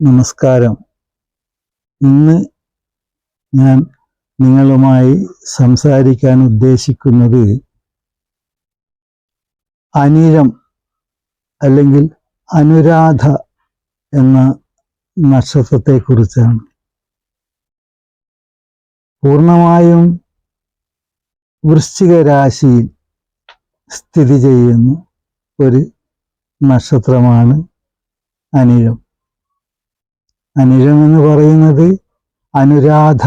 നമസ്കാരം. ഇന്ന് ഞാൻ നിങ്ങളുമായി സംസാരിക്കാൻ ഉദ്ദേശിക്കുന്നത് അനിരം അല്ലെങ്കിൽ അനുരാധ എന്ന നക്ഷത്രത്തെക്കുറിച്ചാണ്. പൂർണമായും വൃശ്ചിക രാശിയിൽ സ്ഥിതി ചെയ്യുന്ന ഒരു നക്ഷത്രമാണ് അനിഴം അനിഴം എന്ന് പറയുന്നത് അനുരാധ.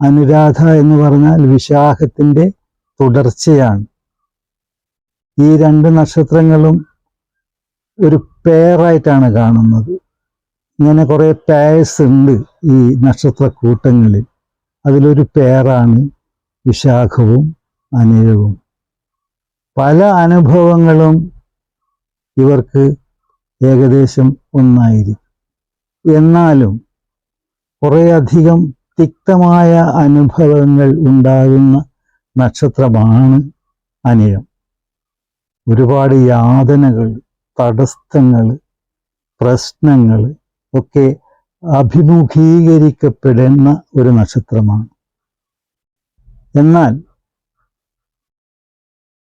അനുരാധ എന്ന് പറഞ്ഞാൽ വിശാഖത്തിന്റെ തുടർച്ചയാണ്. ഈ രണ്ട് നക്ഷത്രങ്ങളും ഒരു പേറായിട്ടാണ് കാണുന്നത്. ഇങ്ങനെ കുറേ പേഴ്സ് ഉണ്ട് ഈ നക്ഷത്ര കൂട്ടങ്ങളിൽ അതിലൊരു പേരാണ് വിശാഖവും അനിഴവും പല അനുഭവങ്ങളും ഇവർക്ക് ഏകദേശം ഒന്നായിരിക്കും. എന്നാലും കുറേയധികം തിക്തമായ അനുഭവങ്ങൾ ഉണ്ടാകുന്ന നക്ഷത്രമാണ് അനിഴം. ഒരുപാട് യാതനകൾ തടസ്സങ്ങൾ പ്രശ്നങ്ങൾ ഒക്കെ അഭിമുഖീകരിക്കപ്പെടുന്ന ഒരു നക്ഷത്രമാണ്. എന്നാൽ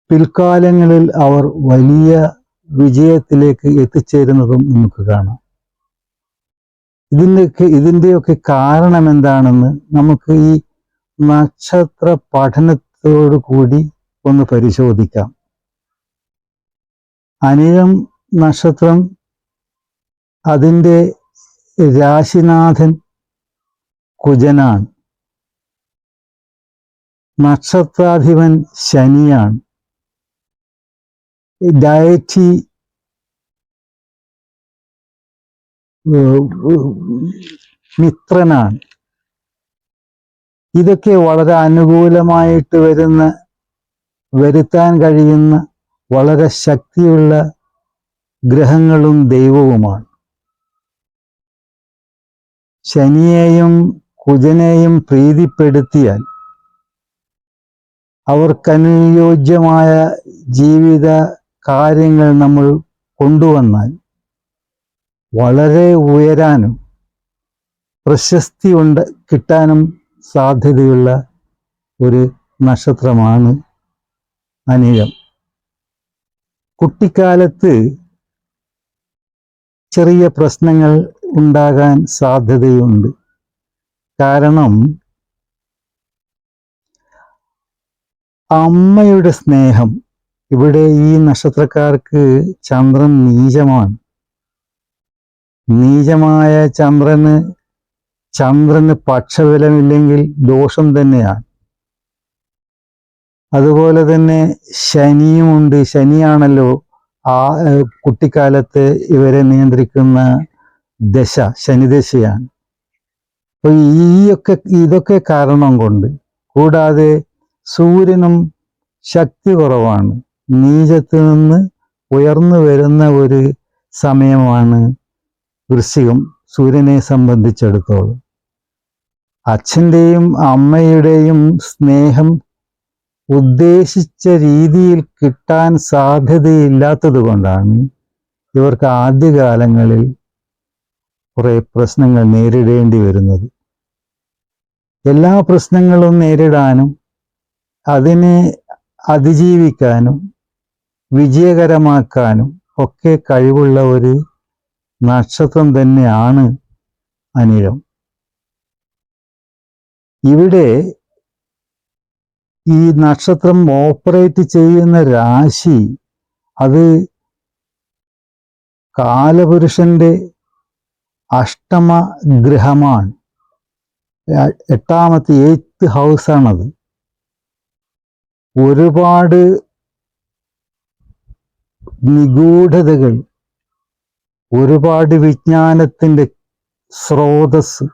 പിൽക്കാലങ്ങളിൽ അവർ വലിയ വിജയത്തിലേക്ക് എത്തിച്ചേരുന്നതും നമുക്ക് കാണാം. ഇതിന്റെയൊക്കെ ഇതിന്റെയൊക്കെ കാരണം എന്താണെന്ന് നമുക്ക് ഈ നക്ഷത്ര പഠനത്തോടു കൂടി ഒന്ന് പരിശോധിക്കാം. അനിഴം നക്ഷത്രം അതിന്റെ രാശിനാഥൻ കുജനാണ്. നക്ഷത്രാധിപൻ ശനിയാണ്. ഡയറ്റി മിത്രനാണ്. ഇതൊക്കെ വളരെ അനുകൂലമായിട്ട് വരുന്ന വരുത്താൻ കഴിയുന്ന വളരെ ശക്തിയുള്ള ഗ്രഹങ്ങളും ദൈവവുമാണ്. ശനിയെയും കുജനെയും പ്രീതിപ്പെടുത്തിയാൽ അവർക്കനുയോജ്യമായ ജീവിത കാര്യങ്ങൾ നമ്മൾ കൊണ്ടുവന്നാൽ വളരെ ഉയരാനും പ്രശസ്തി ഉണ്ട് കിട്ടാനും സാധ്യതയുള്ള ഒരു നക്ഷത്രമാണ് അനിഴം. കുട്ടിക്കാലത്ത് ചെറിയ പ്രശ്നങ്ങൾ ഉണ്ടാകാൻ സാധ്യതയുണ്ട്. കാരണം അമ്മയുടെ സ്നേഹം ഇവിടെ ഈ നക്ഷത്രക്കാർക്ക് ചന്ദ്രൻ നീചമാണ്. നീചമായ ചന്ദ്രന് ചന്ദ്രന് പക്ഷബലമില്ലെങ്കിൽ ദോഷം തന്നെയാണ്. അതുപോലെ തന്നെ ശനിയുമുണ്ട്. ശനിയാണല്ലോ ആ കുട്ടിക്കാലത്ത് ഇവരെ നിയന്ത്രിക്കുന്ന ദശ ശനിദശയാണ്. അപ്പൊ ഈയൊക്കെ ഇതൊക്കെ കാരണം കൊണ്ട് കൂടാതെ സൂര്യനും ശക്തി കുറവാണ്. നീചത്തിൽ നിന്ന് ഉയർന്നു വരുന്ന ഒരു സമയമാണ് വൃശ്ചികം സൂര്യനെ സംബന്ധിച്ചിടത്തോളം. അച്ഛന്റെയും അമ്മയുടെയും സ്നേഹം ഉദ്ദേശിച്ച രീതിയിൽ കിട്ടാൻ സാധ്യതയില്ലാത്തത് കൊണ്ടാണ് ഇവർക്ക് ആദ്യകാലങ്ങളിൽ കുറേ പ്രശ്നങ്ങൾ നേരിടേണ്ടി വരുന്നത്. എല്ലാ പ്രശ്നങ്ങളും നേരിടാനും അതിനെ അതിജീവിക്കാനും വിജയകരമാക്കാനും ഒക്കെ കഴിവുള്ള ഒരു നക്ഷത്രം തന്നെയാണ് അനിഴം. ഇവിടെ ഈ നക്ഷത്രം ഓപ്പറേറ്റ് ചെയ്യുന്ന രാശി അത് കാലപുരുഷന്റെ അഷ്ടമ ഗ്രഹമാണ് എട്ടാമത്തെ എയ്ത്ത് ഹൗസാണത് ഒരുപാട് നിഗൂഢതകൾ ഒരുപാട് വിജ്ഞാനത്തിന്റെ സ്രോതസ്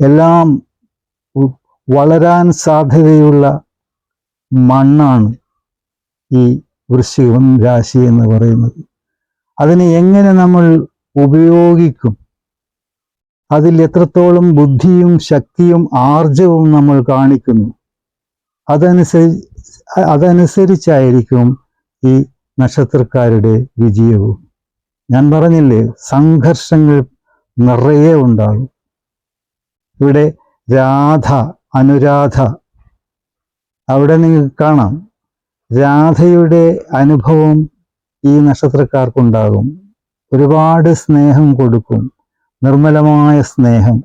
എല്ലാം വളരാൻ സാധ്യതയുള്ള മണ്ണാണ് ഈ വൃശ്ചികം രാശി എന്ന് പറയുന്നത്. അതിനെ എങ്ങനെ നമ്മൾ ഉപയോഗിക്കും? അതിൽ എത്രത്തോളം ബുദ്ധിയും ശക്തിയും ആർജവും നമ്മൾ കാണിക്കുന്നു? അതനുസരി അതനുസരിച്ചായിരിക്കും ഈ നക്ഷത്രക്കാരുടെ വിജയവും. ഞാൻ പറഞ്ഞില്ലേ സംഘർഷങ്ങൾ നിറയെ ഉണ്ടാകും. ഇവിടെ രാധ അനുരാധ. അവിടെ നിങ്ങൾക്ക് കാണാം രാധയുടെ അനുഭവം ഈ നക്ഷത്രക്കാർക്കുണ്ടാകും. ഒരുപാട് സ്നേഹം കൊടുക്കും നിർമ്മലമായ സ്നേഹം.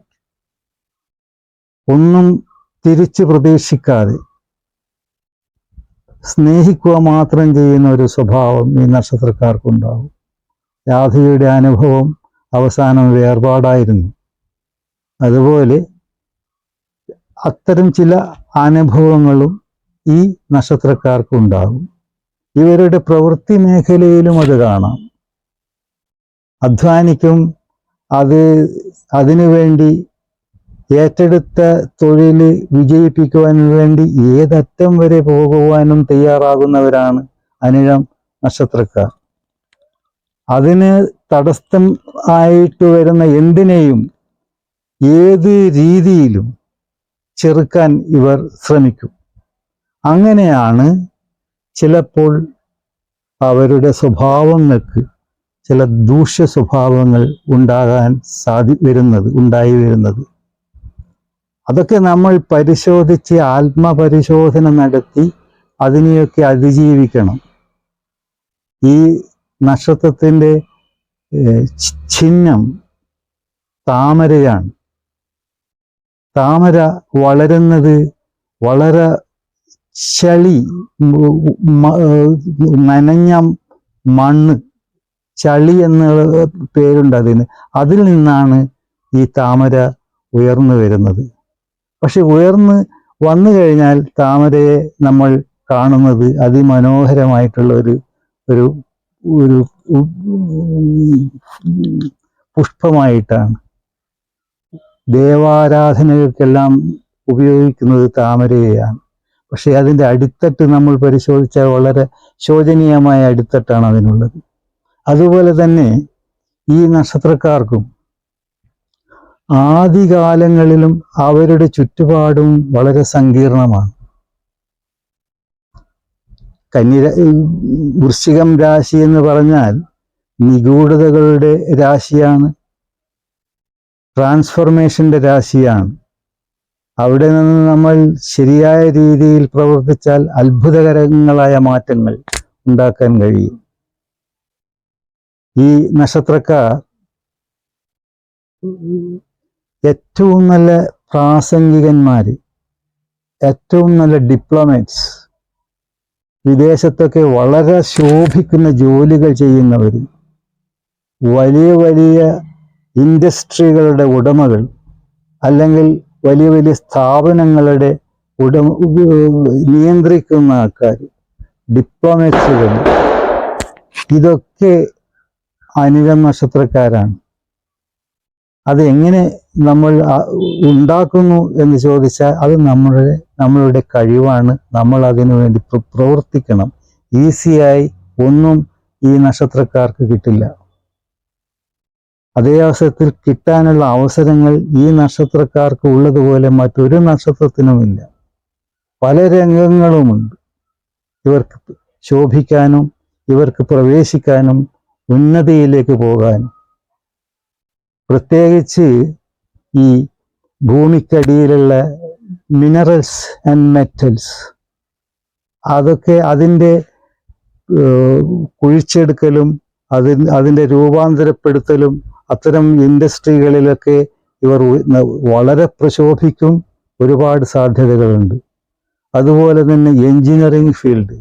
ഒന്നും തിരിച്ചു പ്രതീക്ഷിക്കാതെ സ്നേഹിക്കുക മാത്രം ചെയ്യുന്ന ഒരു സ്വഭാവം ഈ നക്ഷത്രക്കാർക്കുണ്ടാകും രാധയുടെ അനുഭവം അവസാനം വേർപാടായിരുന്നു. അതുപോലെ അത്തരം ചില അനുഭവങ്ങളും ഈ നക്ഷത്രക്കാർക്കുണ്ടാകും. ഇവരുടെ പ്രവൃത്തി മേഖലയിലും അത് കാണാം. അധ്വാനിക്കും അത് അതിനുവേണ്ടി ഏറ്റെടുത്ത തൊഴിൽ വിജയിപ്പിക്കുവാൻ വേണ്ടി ഏതറ്റം വരെ പോകുവാനും തയ്യാറാകുന്നവരാണ് അനിഴം നക്ഷത്രക്കാർ. അതിന് തടസ്സം ആയിട്ട് വരുന്ന എന്തിനേയും ഏത് രീതിയിലും ചെറുക്കാൻ ഇവർ ശ്രമിക്കും. അങ്ങനെയാണ് ചിലപ്പോൾ അവരുടെ സ്വഭാവങ്ങൾക്ക് ചില ദൂഷ്യ സ്വഭാവങ്ങൾ ഉണ്ടാകാൻ സാധി വരുന്നത് ഉണ്ടായി വരുന്നത്. അതൊക്കെ നമ്മൾ പരിശോധിച്ച് ആത്മപരിശോധന നടത്തി അതിനെയൊക്കെ അതിജീവിക്കണം. ഈ നക്ഷത്രത്തിന്റെ ചിഹ്നം താമരയാണ്. താമര വളരുന്നത് വളരെ ചളി നനഞ്ഞ മണ്ണ് ചളി എന്ന പേരുണ്ട് അതിന്. അതിൽ നിന്നാണ് ഈ താമര ഉയർന്നു വരുന്നത്. പക്ഷെ ഉയർന്ന് വന്നു കഴിഞ്ഞാൽ താമരയെ നമ്മൾ കാണുന്നത് അതിമനോഹരമായിട്ടുള്ള ഒരു ഒരു ഒരു പുഷ്പമായിട്ടാണ്. ദേവാരാധനകൾക്കെല്ലാം ഉപയോഗിക്കുന്നത് താമരയെയാണ്. പക്ഷെ അതിന്റെ അടിത്തട്ട് നമ്മൾ പരിശോധിച്ചാൽ വളരെ ശോചനീയമായ അടിത്തട്ടാണ് അതിനുള്ളത്. അതുപോലെ തന്നെ ഈ നക്ഷത്രക്കാർക്കും ആദ്യകാലങ്ങളിലും അവരുടെ ചുറ്റുപാടും വളരെ സങ്കീർണമാണ്. കന്നി വൃശ്ചികം രാശി എന്ന് പറഞ്ഞാൽ നിഗൂഢതകളുടെ രാശിയാണ്. ട്രാൻസ്ഫോർമേഷന്റെ രാശിയാണ്. അവിടെ നിന്ന് നമ്മൾ ശരിയായ രീതിയിൽ പ്രവർത്തിച്ചാൽ അത്ഭുതകരങ്ങളായ മാറ്റങ്ങൾ ഉണ്ടാക്കാൻ കഴിയും. ഈ നക്ഷത്രക്കാർ ഏറ്റവും നല്ല പ്രാസംഗികന്മാർ ഏറ്റവും നല്ല ഡിപ്ലോമാറ്റ്സ് വിദേശത്തൊക്കെ വളരെ ശോഭിക്കുന്ന ജോലികൾ ചെയ്യുന്നവർ വലിയ വലിയ ഇൻഡസ്ട്രികളുടെ ഉടമകൾ അല്ലെങ്കിൽ വലിയ വലിയ സ്ഥാപനങ്ങളുടെ ഉടമ നിയന്ത്രിക്കുന്ന ആൾക്കാർ ഡിപ്ലോമാറ്റ്സുകൾ ഇതൊക്കെ അനിഴം നക്ഷത്രക്കാരാണ്. അത് എങ്ങനെ നമ്മൾ ഉണ്ടാക്കുന്നു എന്ന് ചോദിച്ചാൽ അത് നമ്മുടെ നമ്മളുടെ കഴിവാണ്. നമ്മൾ അതിനു വേണ്ടി പ്രവർത്തിക്കണം. ഈസിയായി ഒന്നും ഈ നക്ഷത്രക്കാർക്ക് കിട്ടില്ല. അതേ അവസരത്തിൽ കിട്ടാനുള്ള അവസരങ്ങൾ ഈ നക്ഷത്രക്കാർക്ക് ഉള്ളതുപോലെ മറ്റൊരു നക്ഷത്രത്തിനുമില്ല പല രംഗങ്ങളുമുണ്ട്. ഇവർക്ക് ശോഭിക്കാനും ഇവർക്ക് പ്രവേശിക്കാനും ഉന്നതിയിലേക്ക് പോകാനും. പ്രത്യേകിച്ച് ഈ ഭൂമിക്കടിയിലുള്ള മിനറൽസ് ആൻഡ് മെറ്റൽസ് അതൊക്കെ അതിന്റെ കുഴിച്ചെടുക്കലും അതിൻ അതിന്റെ രൂപാന്തരപ്പെടുത്തലും അത്തരം ഇൻഡസ്ട്രികളിലൊക്കെ ഇവർ വളരെ പ്രശോഭിക്കും ഒരുപാട് സാധ്യതകളുണ്ട്. അതുപോലെ തന്നെ എൻജിനീയറിംഗ് ഫീൽഡ്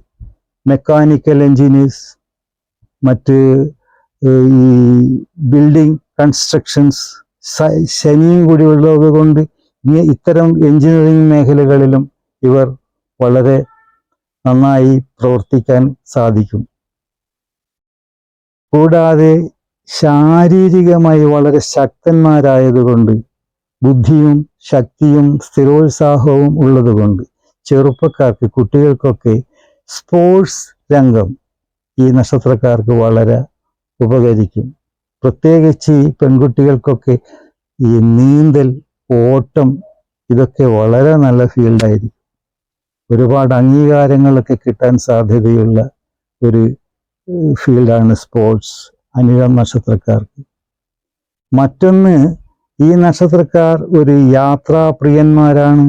മെക്കാനിക്കൽ എൻജിനീയേഴ്സ് മറ്റ് ഈ ബിൽഡിംഗ് കൺസ്ട്രക്ഷൻസ് ശനിയും കൂടി ഉള്ളത് കൊണ്ട് ഇത്തരം എഞ്ചിനീയറിംഗ് മേഖലകളിലും ഇവർ വളരെ നന്നായി പ്രവർത്തിക്കാൻ സാധിക്കും. കൂടാതെ ശാരീരികമായി വളരെ ശക്തന്മാരായതുകൊണ്ട് ബുദ്ധിയും ശക്തിയും സ്ഥിരോത്സാഹവും ഉള്ളതുകൊണ്ട് ചെറുപ്പക്കാർക്ക് കുട്ടികൾക്കൊക്കെ സ്പോർട്സ് രംഗം ഈ നക്ഷത്രക്കാർക്ക് വളരെ ഉപകരിക്കും. പ്രത്യേകിച്ച് ഈ പെൺകുട്ടികൾക്കൊക്കെ ഈ നീന്തൽ ഓട്ടം ഇതൊക്കെ വളരെ നല്ല ഫീൽഡായിരിക്കും. ഒരുപാട് അംഗീകാരങ്ങളൊക്കെ കിട്ടാൻ സാധ്യതയുള്ള ഒരു ഫീൽഡാണ് സ്പോർട്സ് അനിഴം നക്ഷത്രക്കാർക്ക്. മറ്റൊന്ന് ഈ നക്ഷത്രക്കാർ ഒരു യാത്രാപ്രിയന്മാരാണ്.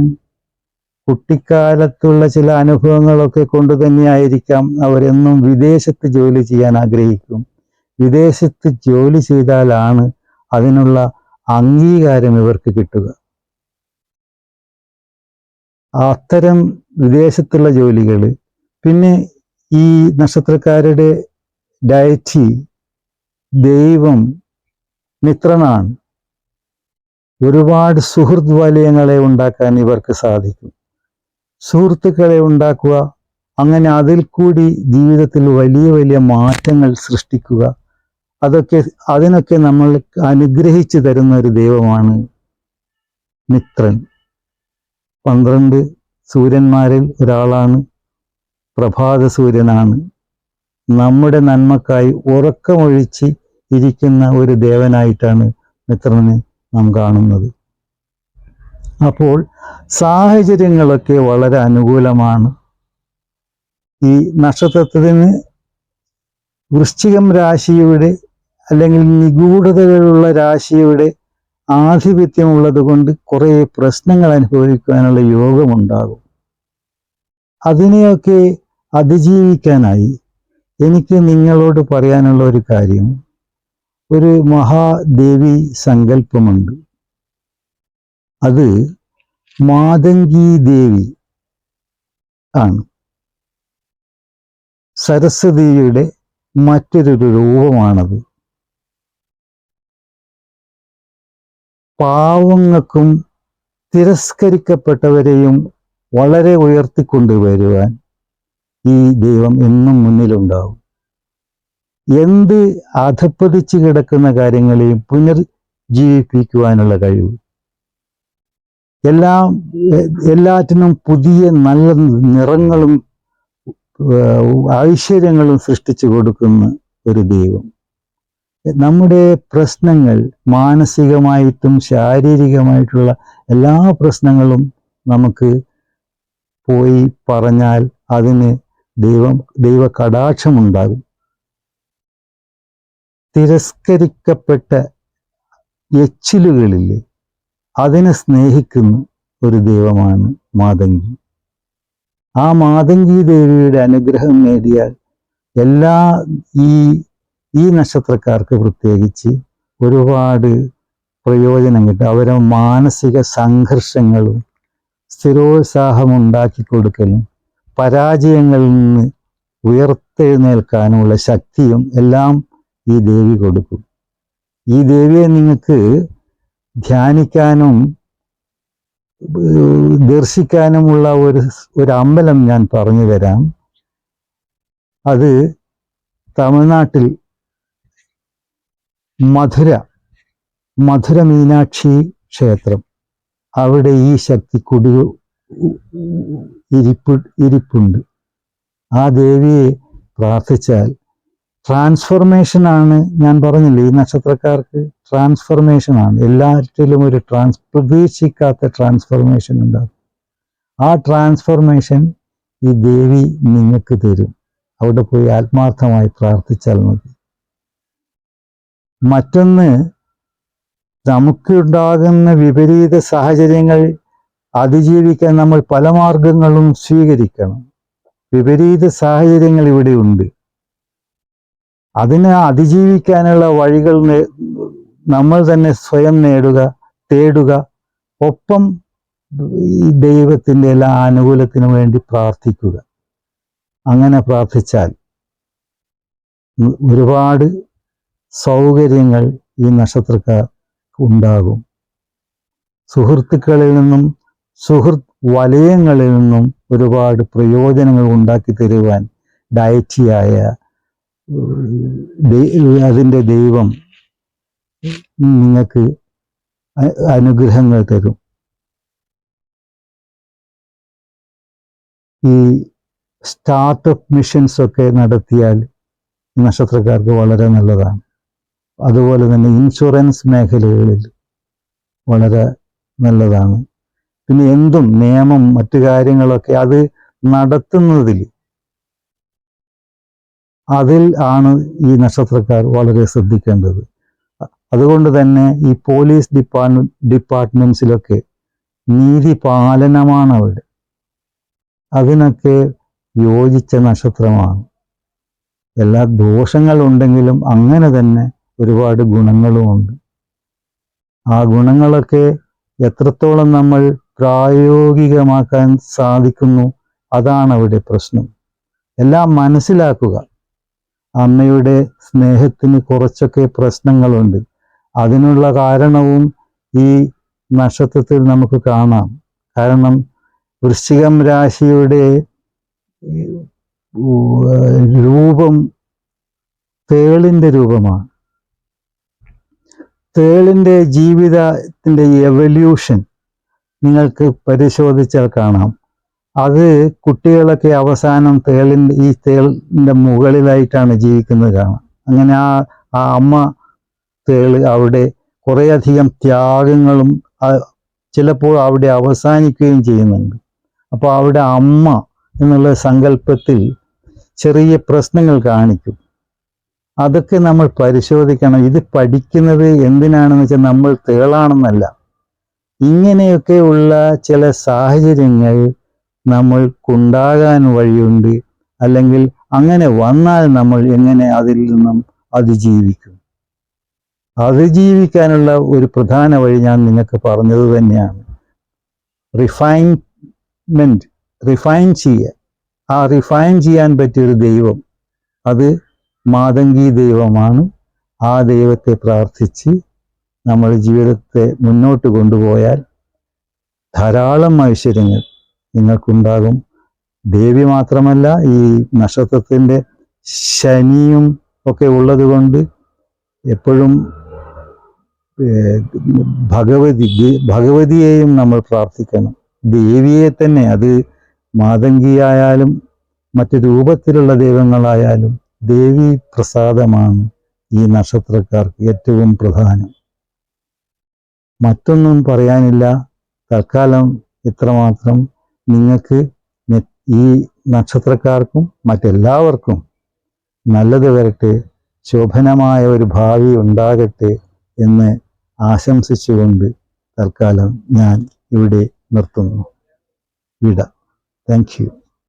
കുട്ടിക്കാലത്തുള്ള ചില അനുഭവങ്ങളൊക്കെ കൊണ്ട് തന്നെയായിരിക്കാം അവരെന്നും വിദേശത്ത് ജോലി ചെയ്യാൻ ആഗ്രഹിക്കും. വിദേശത്ത് ജോലി ചെയ്താലാണ് അതിനുള്ള അംഗീകാരം ഇവർക്ക് കിട്ടുക. അത്തരം വിദേശത്തുള്ള ജോലികൾ പിന്നെ ഈ നക്ഷത്രക്കാരുടെ ഡയറ്റി ദൈവം മിത്രനാണ്. ഒരുപാട് സുഹൃത് വലയങ്ങളെ ഉണ്ടാക്കാൻ ഇവർക്ക് സാധിക്കും. സുഹൃത്തുക്കളെ ഉണ്ടാക്കുക അങ്ങനെ അതിൽ കൂടി ജീവിതത്തിൽ വലിയ വലിയ മാറ്റങ്ങൾ സൃഷ്ടിക്കുക അതൊക്കെ അതിനൊക്കെ നമ്മൾ അനുഗ്രഹിച്ചു തരുന്ന ഒരു ദൈവമാണ് മിത്രൻ. പന്ത്രണ്ട് സൂര്യന്മാരിൽ ഒരാളാണ് പ്രഭാത സൂര്യനാണ്. നമ്മുടെ നന്മക്കായി ഉറക്കമൊഴിച്ച് ഇരിക്കുന്ന ഒരു ദേവനായിട്ടാണ് മിത്രനെ നാം കാണുന്നത്. അപ്പോൾ സാഹചര്യങ്ങളൊക്കെ വളരെ അനുകൂലമാണ്. ഈ നക്ഷത്രത്തിന് വൃശ്ചികം രാശിയുടെ അല്ലെങ്കിൽ നിഗൂഢതകളുള്ള രാശിയുടെ ആധിപത്യമുള്ളത് കൊണ്ട് കുറേ പ്രശ്നങ്ങൾ അനുഭവിക്കാനുള്ള യോഗമുണ്ടാകും. അതിനെയൊക്കെ അതിജീവിക്കാനായി എനിക്ക് നിങ്ങളോട് പറയാനുള്ള ഒരു കാര്യം ഒരു മഹാദേവി സങ്കല്പമുണ്ട്. അത് മാതങ്കി ദേവി ആണ്. സരസ്വതിയുടെ മറ്റൊരു രൂപമാണത്. പാവങ്ങൾക്കും തിരസ്കരിക്കപ്പെട്ടവരെയും വളരെ ഉയർത്തിക്കൊണ്ടുവരുവാൻ ഈ ദൈവം എന്നും മുന്നിലുണ്ടാവും. എന്ത് അധപ്പതിച്ച് കിടക്കുന്ന കാര്യങ്ങളെയും പുനർജീവിപ്പിക്കുവാനുള്ള കഴിവ്. എല്ലാം എല്ലാറ്റിനും പുതിയ നല്ല നിറങ്ങളും ഐശ്വര്യങ്ങളും സൃഷ്ടിച്ചു കൊടുക്കുന്ന ഒരു ദൈവം. നമ്മുടെ പ്രശ്നങ്ങൾ മാനസികമായിട്ടും ശാരീരികമായിട്ടുള്ള എല്ലാ പ്രശ്നങ്ങളും നമുക്ക് പോയി പറഞ്ഞാൽ അതിന് ദൈവം ദൈവ കടാക്ഷമുണ്ടാകും തിരസ്കരിക്കപ്പെട്ട എച്ചിലുകളിൽ അതിനെ സ്നേഹിക്കുന്ന ഒരു ദൈവമാണ് മാതങ്കി. ആ മാതങ്കി ദേവിയുടെ അനുഗ്രഹം നേടിയാൽ എല്ലാ ഈ ഈ നക്ഷത്രക്കാർക്ക് പ്രത്യേകിച്ച് ഒരുപാട് പ്രയോജനം കിട്ടും. അവരെ മാനസിക സംഘർഷങ്ങളും സ്ഥിരോത്സാഹം ഉണ്ടാക്കി കൊടുക്കലും പരാജയങ്ങളിൽ നിന്ന് ഉയർത്തെഴുന്നേൽക്കാനുള്ള ശക്തിയും എല്ലാം ഈ ദേവി കൊടുക്കും. ഈ ദേവിയെ നിങ്ങൾക്ക് ധ്യാനിക്കാനും ദർശിക്കാനുമുള്ള ഒരു ഒരു അമ്പലം ഞാൻ പറഞ്ഞു തരാം. അത് തമിഴ്നാട്ടിൽ മധുര മധുര മീനാക്ഷി ക്ഷേത്രം. അവിടെ ഈ ശക്തി കുടി ഇരിപ്പ് ഇരിപ്പുണ്ട്. ആ ദേവിയെ പ്രാർത്ഥിച്ചാൽ ട്രാൻസ്ഫോർമേഷൻ ആണ് ഞാൻ പറഞ്ഞില്ലേ ഈ നക്ഷത്രക്കാർക്ക് ട്രാൻസ്ഫോർമേഷൻ ആണ് എല്ലാറ്റിലും ഒരു ട്രാൻസ് പ്രതീക്ഷിക്കാത്ത ട്രാൻസ്ഫോർമേഷൻ ഉണ്ടാകും. ആ ട്രാൻസ്ഫോർമേഷൻ ഈ ദേവി നിങ്ങൾക്ക് തരും. അവിടെ പോയി ആത്മാർത്ഥമായി പ്രാർത്ഥിച്ചാൽ മതി. മറ്റൊന്ന് നമുക്കുണ്ടാകുന്ന വിപരീത സാഹചര്യങ്ങൾ അതിജീവിക്കാൻ നമ്മൾ പല മാർഗങ്ങളും സ്വീകരിക്കണം. വിപരീത സാഹചര്യങ്ങൾ ഇവിടെ ഉണ്ട്. അതിനെ അതിജീവിക്കാനുള്ള വഴികൾ നമ്മൾ തന്നെ സ്വയം നേടുക തേടുക. ഒപ്പം ഈ ദൈവത്തിന്റെ എല്ലാ അനുകൂലത്തിനു വേണ്ടി പ്രാർത്ഥിക്കുക. അങ്ങനെ പ്രാർത്ഥിച്ചാൽ ഒരുപാട് സൗകര്യങ്ങൾ ഈ നക്ഷത്രക്കാർ ഉണ്ടാകും. സുഹൃത്തുക്കളിൽ നിന്നും സുഹൃത്ത് വലയങ്ങളിൽ നിന്നും ഒരുപാട് പ്രയോജനങ്ങൾ ഉണ്ടാക്കി തരുവാൻ ഡയറ്റിയായ അതിന്റെ ദൈവം നിങ്ങൾക്ക് അനുഗ്രഹങ്ങൾ തരും. ഈ സ്റ്റാർട്ടപ്പ് മിഷൻസ് ഒക്കെ നടത്തിയാൽ നക്ഷത്രക്കാർക്ക് വളരെ നല്ലതാണ്. അതുപോലെ തന്നെ ഇൻഷുറൻസ് മേഖലകളിൽ വളരെ നല്ലതാണ്. പിന്നെ എന്തും നിയമം മറ്റു കാര്യങ്ങളൊക്കെ അത് നടത്തുന്നതിൽ അതിൽ ആണ് ഈ നക്ഷത്രക്കാർ വളരെ ശ്രദ്ധിക്കേണ്ടത്. അതുകൊണ്ട് തന്നെ ഈ പോലീസ് ഡിപ്പാർട്ട് ഡിപ്പാർട്ട്മെന്റ്സിലൊക്കെ നീതി പാലനമാണ് അവിടെ അതിനൊക്കെ യോജിച്ച നക്ഷത്രമാണ്. എല്ലാ ദോഷങ്ങളുണ്ടെങ്കിലും അങ്ങനെ തന്നെ ഒരുപാട് ഗുണങ്ങളുമുണ്ട്. ആ ഗുണങ്ങളൊക്കെ എത്രത്തോളം നമ്മൾ പ്രായോഗികമാക്കാൻ സാധിക്കുന്നു അതാണ് അവിടെ പ്രശ്നം. എല്ലാം മനസ്സിലാക്കുക. അമ്മയുടെ സ്നേഹത്തിന് കുറച്ചൊക്കെ പ്രശ്നങ്ങളുണ്ട്. അതിനുള്ള കാരണവും ഈ നക്ഷത്രത്തിൽ നമുക്ക് കാണാം. കാരണം വൃശ്ചികം രാശിയുടെ രൂപം തേളിന്റെ രൂപമാണ്. തേളിന്റെ ജീവിതത്തിന്റെ എവല്യൂഷൻ നിങ്ങൾക്ക് പരിശോധിച്ചാൽ കാണാം. അത് കുട്ടികളൊക്കെ അവസാനം തേളിന്റെ ഈ തേളിന്റെ മുകളിലായിട്ടാണ് ജീവിക്കുന്നത് കാണാം. അങ്ങനെ ആ ആ അമ്മ തേൾ അവിടെ കുറേയധികം ത്യാഗങ്ങളും ചിലപ്പോൾ അവിടെ അവസാനിക്കുകയും ചെയ്യുന്നുണ്ട്. അപ്പോൾ അവിടെ അമ്മ എന്നുള്ള സങ്കല്പത്തിൽ ചെറിയ പ്രശ്നങ്ങൾ കാണിക്കും. അതൊക്കെ നമ്മൾ പരിശോധിക്കണം. ഇത് പഠിക്കുന്നത് എന്തിനാണെന്ന് വെച്ചാൽ നമ്മൾ തേളാണെന്നല്ല. ഇങ്ങനെയൊക്കെ ഉള്ള ചില സാഹചര്യങ്ങൾ നമ്മൾക്കുണ്ടാകാൻ വഴിയുണ്ട്. അല്ലെങ്കിൽ അങ്ങനെ വന്നാൽ നമ്മൾ എങ്ങനെ അതിൽ നിന്നും അതിജീവിക്കും? അതിജീവിക്കാനുള്ള ഒരു പ്രധാന വഴി ഞാൻ നിങ്ങൾക്ക് പറഞ്ഞത് തന്നെയാണ്. റിഫൈൻമെന്റ് റിഫൈൻ ചെയ്യുക. ആ റിഫൈൻ ചെയ്യാൻ പറ്റിയൊരു ദൈവം. അത് മാതങ്കി ദൈവമാണ് ആ ദൈവത്തെ പ്രാർത്ഥിച്ച് നമ്മൾ ജീവിതത്തെ മുന്നോട്ട് കൊണ്ടുപോയാൽ ധാരാളം ഐശ്വര്യങ്ങൾ നിങ്ങൾക്കുണ്ടാകും. ദേവി മാത്രമല്ല ഈ നക്ഷത്രത്തിന്റെ ശനിയും ഒക്കെ ഉള്ളതുകൊണ്ട് എപ്പോഴും ഭഗവതി ഭഗവതിയെയും നമ്മൾ പ്രാർത്ഥിക്കണം. ദേവിയെ തന്നെ അത് മാതങ്കിയായാലും മറ്റു രൂപത്തിലുള്ള ദൈവങ്ങളായാലും ദേവി പ്രസാദമാണ് ഈ നക്ഷത്രക്കാർക്ക് ഏറ്റവും പ്രധാനം. മറ്റൊന്നും പറയാനില്ല. തൽക്കാലം ഇത്രമാത്രം. നിങ്ങൾക്ക് ഈ നക്ഷത്രക്കാർക്കും മറ്റെല്ലാവർക്കും നല്ലത് വരട്ടെ ശോഭനമായ ഒരു ഭാവി ഉണ്ടാകട്ടെ എന്ന് ആശംസിച്ചുകൊണ്ട് തൽക്കാലം ഞാൻ ഇവിടെ നിർത്തുന്നു. വിട. Thank you